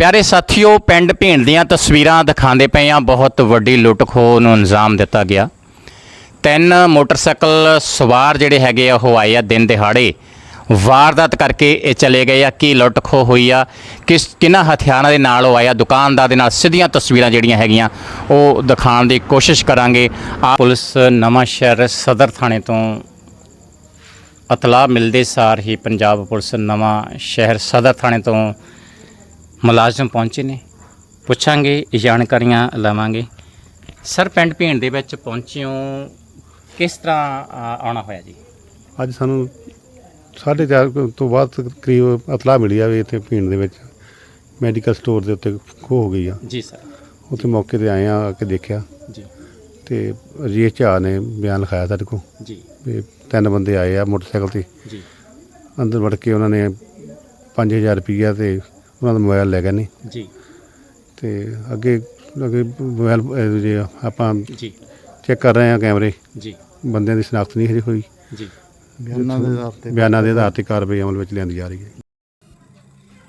ਪਿਆਰੇ ਸਾਥੀਓ, ਪਿੰਡ ਭੀਣ ਦੀਆਂ ਤਸਵੀਰਾਂ ਦਿਖਾਉਂਦੇ ਪਏ ਆ ਬਹੁਤ ਵੱਡੀ ਲੁੱਟ ਖੋਹ ਨੂੰ ਅੰਜਾਮ ਦਿੱਤਾ ਗਿਆ। ਤਿੰਨ ਮੋਟਰਸਾਈਕਲ ਸਵਾਰ ਜਿਹੜੇ ਹੈਗੇ ਆ, ਉਹ ਆਏ ਆ ਦਿਨ ਦਿਹਾੜੇ। ਵਾਰਦਾਤ ਕਰਕੇ ਇਹ ਚਲੇ ਗਏ ਆ। ਕੀ ਲੁੱਟ ਖੋਹ ਹੋਈ ਆ? ਕਿਸ ਕਿਹਨਾਂ ਹਥਿਆਰਾਂ ਦੇ ਨਾਲ ਉਹ ਆਇਆ? ਦੁਕਾਨਦਾਰ ਦੇ ਨਾਲ ਸਿੱਧੀਆਂ ਤਸਵੀਰਾਂ ਜਿਹੜੀਆਂ ਹੈਗੀਆਂ, ਉਹ ਦਿਖਾਉਣ ਦੀ ਕੋਸ਼ਿਸ਼ ਕਰਾਂਗੇ। ਆ ਪੁਲਿਸ ਨਵਾਂ ਸ਼ਹਿਰ ਸਦਰ ਥਾਣੇ ਤੋਂ ਇਤਲਾਹ ਮਿਲਦੇ ਸਾਰ ਹੀ ਪੰਜਾਬ ਪੁਲਿਸ ਨਵਾਂ ਸ਼ਹਿਰ ਸਦਰ ਥਾਣੇ ਤੋਂ ਮੁਲਾਜ਼ਮ ਪਹੁੰਚੇ ਨੇ। ਪੁੱਛਾਂਗੇ ਜਾਣਕਾਰੀਆਂ ਲਵਾਂਗੇ। ਸਰ ਪਿੰਡ ਭੀਣ ਦੇ ਵਿੱਚ ਪਹੁੰਚੇ ਹੋ ਕਿਸ ਤਰ੍ਹਾਂ ਆਉਣਾ ਹੋਇਆ ਜੀ? ਅੱਜ ਸਾਨੂੰ ਸਾਢੇ ਚਾਰ ਕੁ ਤੋਂ ਬਾਅਦ ਕਰੀਬ ਇਤਲਾਹ ਮਿਲੀ ਆ ਵੀ ਇੱਥੇ ਭੀਣ ਦੇ ਵਿੱਚ ਮੈਡੀਕਲ ਸਟੋਰ ਦੇ ਉੱਤੇ ਖੋਹ ਹੋ ਗਈ ਆ। ਜੀ ਸਰ। ਉੱਥੇ ਮੌਕੇ ਤੇ ਆਏ ਆ ਆ ਕੇ ਦੇਖਿਆ। ਜੀ। ਤੇ ਰਜੇਸ਼ ਝਾ ਨੇ ਬਿਆਨ ਲਿਖਾਇਆ ਸਾਡੇ ਕੋਲ। ਜੀ। ਵੀ ਤਿੰਨ ਬੰਦੇ ਆਏ ਆ ਮੋਟਰਸਾਈਕਲ ਤੇ। ਜੀ। ਅੰਦਰ ਵੜ ਕੇ ਉਹਨਾਂ ਨੇ 5000 ਰੁਪਈਆ ਤੇ ਉਹਨਾਂ ਦਾ ਮੋਬਾਈਲ ਲੈ ਗਏ ਨੇ ਜੀ ਤੇ ਅੱਗੇ ਅੱਗੇ ਮੋਬਾਈਲ ਅਹ, ਜੇ ਆਪਾਂ ਜੀ ਚੈੱਕ ਕਰ ਰਹੇ ਆ ਕੈਮਰੇ ਜੀ ਬੰਦਿਆਂ ਦੀ ਸ਼ਨਾਖਤ ਨਹੀਂ ਹਜੇ ਹੋਈ ਜੀ ਬਿਆਨਾਂ ਦੇ ਆਧਾਰ ਤੇ ਬਿਆਨਾਂ ਦੇ ਆਧਾਰ ਤੇ ਕਾਰਵਾਈ ਅਮਲ ਵਿੱਚ ਲਿਆਂਦੀ ਜਾ ਰਹੀ ਹੈ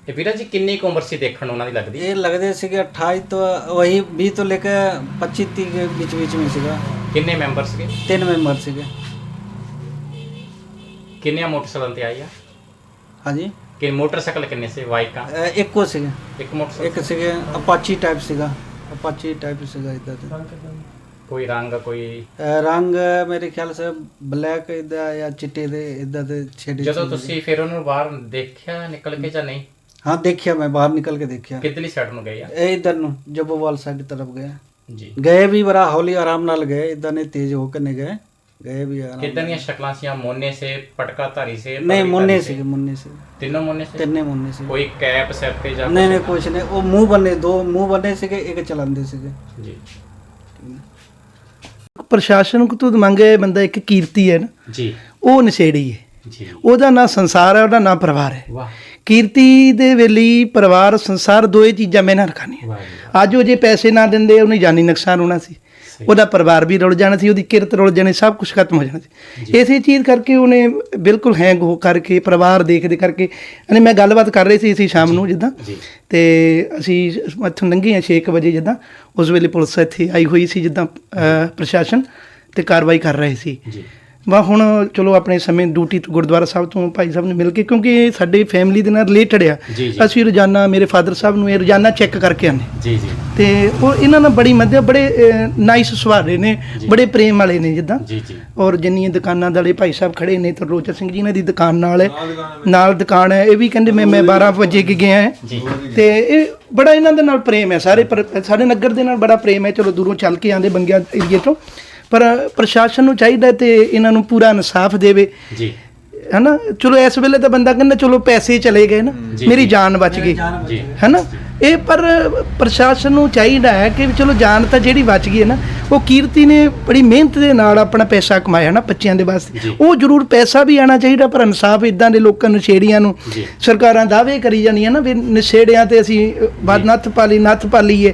ਤੇ ਵੀਰਾ ਜੀ ਕਿੰਨੀ ਕੁ ਉਮਰ ਸੀ ਦੇਖਣ ਨੂੰ ਉਹਨਾਂ ਦੀ ਲੱਗਦੀ ये लगते सीगे अट्ठाईस तो वही बीस तो लेकर पच्चीस तीस के बीच बीच में सीगा ਕਿੰਨੇ ਮੈਂਬਰ ਸੀਗੇ तीन मेंबर सीगे ਕਿੰਨੇ ਮੋਟਰਸਾਈਕਲ ਤੇ ਆਏ ਆ हाँ जी ਕਿ ਮੋਟਰਸਾਈਕਲ ਕਿੰਨੇ ਸੀ ਬਾਈਕਾਂ? ਇੱਕੋ ਸੀਗਾ। ਇੱਕ ਮੋਟਰਸਾਈਕਲ? ਇੱਕ ਸੀਗੇ ਅਪਾਚੀ ਟਾਈਪ ਸੀਗਾ। ਅਪਾਚੀ ਟਾਈਪ ਸੀਗਾ ਇਦਾਂ ਦਾ। ਕੋਈ ਰੰਗ ਕੋਈ ਰੰਗ ਮੇਰੇ ਖਿਆਲ ਸੇ ਬਲੈਕ ਇਦਾਂ ਜਾਂ ਚਿੱਟੇ ਦੇ ਇਦਾਂ ਦੇ ਛੇੜੇ ਜਦੋਂ ਤੁਸੀਂ ਫਿਰ ਉਹਨੂੰ ਬਾਹਰ ਦੇਖਿਆ ਨਿਕਲ ਕੇ ਜਾਂ ਨਹੀਂ? ਹਾਂ ਦੇਖਿਆ ਮੈਂ ਬਾਹਰ ਨਿਕਲ ਕੇ ਦੇਖਿਆ। ਕਿਤਲੀ ਸਾਈਡ ਨੂੰ ਗਏ ਆ? ਇਧਰ ਨੂੰ ਜਬੋਵਾਲ ਸਾਈਡ ਤਰਫ ਗਏ। ਜੀ। ਗਏ ਵੀ ਬੜਾ ਹੌਲੀ ਆਰਾਮ ਨਾਲ ਗਏ ਇਦਾਂ ਨੇ ਤੇਜ਼ ਹੋ ਕੇ ਨਹੀਂ ਗਏ। गए भी आराम ਕਿੱਦਾਂ ਦੀਆਂ ਸ਼ਕਲਾਂ ਸੀਆਂ ਮੋਨੇ ਸੇ ਪਟਕਾ ਧਾਰੀ ਸੇ नहीं ਪਗੜੀ मुन्ने ਧਾਰੀ ਸੇ? सीगे मुन्ने से ਤਿੰਨੋਂ ਮੋਨੇ ਸੇ तिन्ने मुन्ने से ਕੋਈ ਕੈਪ ਸਿਰ ਤੇ ਜਾਂ नहीं नहीं कुछ नहीं वो मुंह बने दो मुंह बने सीगे एक चलांदे सीगे ਜੀ ਪ੍ਰਸ਼ਾਸਨ ਕੋ ਤੋਂ ਮੰਗੇ ਬੰਦਾ ਇੱਕ ਕੀਰਤੀ ਹੈ ਨਾ ਜੀ ਉਹ ਨਸ਼ੇੜੀ ਹੈ ਜੀ ਉਹਦਾ ਨਾਂ ਸੰਸਾਰ ਹੈ ਉਹਦਾ ਨਾਂ ਪਰਿਵਾਰ ਹੈ ਵਾਹ ਕੀਰਤੀ ਦੇ ਵੇਲੀ ਪਰਿਵਾਰ ਸੰਸਾਰ ਦੋਏ ਚੀਜ਼ਾਂ ਮੈਂ ਨਾ ਰੱਖਾਂੀਆਂ ਵਾਹ ਜੀ। ਅੱਜ ਉਹ ਜੇ ਪੈਸੇ ਨਾ ਦਿੰਦੇ ਉਹਨੂੰ ਜਾਨੀ ਨੁਕਸਾਨ ਹੋਣਾ ਸੀ ਉਹਦਾ ਪਰਿਵਾਰ ਵੀ ਰੁਲ ਜਾਣਾ ਸੀ ਉਹਦੀ ਕਿਰਤ ਰੁਲ ਜਾਣੀ ਸਭ ਕੁਝ ਖਤਮ ਹੋ ਜਾਣਾ ਸੀ। ਇਸੇ ਚੀਜ਼ ਕਰਕੇ ਉਹਨੇ ਬਿਲਕੁਲ ਹੈਂਗ ਹੋ ਕਰਕੇ ਪਰਿਵਾਰ ਦੇਖਦੇ ਕਰਕੇ ਅਨੇ ਮੈਂ ਗੱਲਬਾਤ ਕਰ ਰਹੀ ਸੀ ਅਸੀਂ ਸ਼ਾਮ ਨੂੰ ਜਿੱਦਾਂ ਤੇ ਅਸੀਂ ਇੱਥੋਂ ਲੰਘੇ ਹਾਂ 6 ਵਜੇ ਜਿੱਦਾਂ ਉਸ ਵੇਲੇ ਪੁਲਿਸ ਇੱਥੇ ਆਈ ਹੋਈ ਸੀ ਜਿੱਦਾਂ ਪ੍ਰਸ਼ਾਸਨ ਤੇ ਕਾਰਵਾਈ ਕਰ ਰਹੇ ਸੀ। ਜੀ। ਵਾ ਹੁਣ ਚਲੋ ਆਪਣੇ ਸਮੇਂ ਡਿਊਟੀ ਤੋਂ ਗੁਰਦੁਆਰਾ ਸਾਹਿਬ ਤੋਂ ਭਾਈ ਸਾਹਿਬ ਨੇ ਮਿਲ ਕੇ ਕਿਉਂਕਿ ਇਹ ਸਾਡੇ ਫੈਮਿਲੀ ਦੇ ਨਾਲ ਰਿਲੇਟਡ ਆ। ਜੀ, ਜੀ। ਅਸੀਂ ਰੋਜ਼ਾਨਾ ਮੇਰੇ ਫਾਦਰ ਸਾਹਿਬ ਨੂੰ ਇਹ ਰੋਜ਼ਾਨਾ ਚੈੱਕ ਕਰਕੇ ਆਨੇ ਜੀ ਜੀ। ਤੇ ਉਹ ਇਹਨਾਂ ਨਾਲ ਬੜੀ ਮੱਧਿਆ ਬੜੇ ਨਾਈਸ ਸੁਭਾਅ ਦੇ ਨੇ ਬੜੇ ਪ੍ਰੇਮ ਵਾਲੇ ਨੇ ਜਿੱਦਾਂ। ਜੀ ਜੀ। ਔਰ ਜਿੰਨੀਆਂ ਦੁਕਾਨਾਂ ਵਾਲੇ ਭਾਈ ਸਾਹਿਬ ਖੜੇ ਨੇ ਤਰਲੋਚਨ ਸਿੰਘ ਜੀ ਇਹਨਾਂ ਦੀ ਦੁਕਾਨ ਨਾਲ ਹੈ। ਨਾਲ ਦੁਕਾਨ ਹੈ। ਇਹ ਵੀ ਕਹਿੰਦੇ ਮੈਂ ਮੈਂ 12 ਵਜੇ ਕੇ ਗਿਆ ਹੈ। ਜੀ। ਤੇ ਇਹ ਬੜਾ ਇਹਨਾਂ ਦੇ ਨਾਲ ਪ੍ਰੇਮ ਹੈ। ਸਾਰੇ ਪਰ- ਸਾਡੇ ਨਗਰ ਦੇ ਨਾਲ ਬੜਾ ਪ੍ਰੇਮ ਹੈ। ਚਲੋ ਦੂਰੋਂ ਚੱਲ ਕੇ ਆਂਦੇ ਬੰਗਿਆ ਏਰੀਏ ਤੋਂ। ਪਰ ਪ੍ਰਸ਼ਾਸਨ ਨੂੰ ਚਾਹੀਦਾ ਤੇ ਇਹਨਾਂ ਨੂੰ ਪੂਰਾ ਇਨਸਾਫ ਦੇਵੇ। ਜੀ। ਹਨਾ? ਚਲੋ ਇਸ ਵੇਲੇ ਤਾਂ ਬੰਦਾ ਕਹਿੰਦਾ ਚਲੋ ਪੈਸੇ ਚਲੇ ਗਏ ਨਾ। ਮੇਰੀ। ਜਾਨ ਬਚ ਗਈ। ਹੈਨਾ? ਇਹ ਪਰ ਪ੍ਰਸ਼ਾਸਨ ਨੂੰ ਚਾਹੀਦਾ ਹੈ ਕਿ ਵੀ ਚਲੋ ਜਾਨ ਤਾਂ ਜਿਹੜੀ ਬਚ ਗਈ ਹੈ ਨਾ ਉਹ ਕੀਰਤੀ ਨੇ ਬੜੀ ਮਿਹਨਤ ਦੇ ਨਾਲ ਆਪਣਾ ਪੈਸਾ ਕਮਾਇਆ ਨਾ ਬੱਚਿਆਂ ਦੇ ਵਾਸਤੇ। ਉਹ ਜ਼ਰੂਰ ਪੈਸਾ ਵੀ ਆਣਾ ਚਾਹੀਦਾ ਪਰ ਇਨਸਾਫ ਇਦਾਂ ਦੇ ਲੋਕਾਂ ਨੂੰ ਨਸ਼ੇੜੀਆਂ ਨੂੰ। ਸਰਕਾਰਾਂ ਦਾਅਵੇ ਕਰੀ ਜਾਂਦੀਆਂ ਨਾ ਵੀ ਨਸ਼ੇੜਿਆਂ ਤੇ ਅਸੀਂ ਬਦ ਨੱਥ ਪਾਲੀ ਨੱਥ ਪਾਲੀਏ।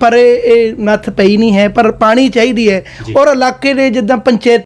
ਪਰ ਇਹ ਇਹ ਨੱਥ ਪਈ ਨਹੀਂ ਹੈ ਪਰ ਪਾਣੀ ਚਾਹੀਦੀ ਹੈ। ਔਰ ਇਲਾਕੇ ਦੇ ਜਿੱਦਾਂ ਪੰਚਾਇਤ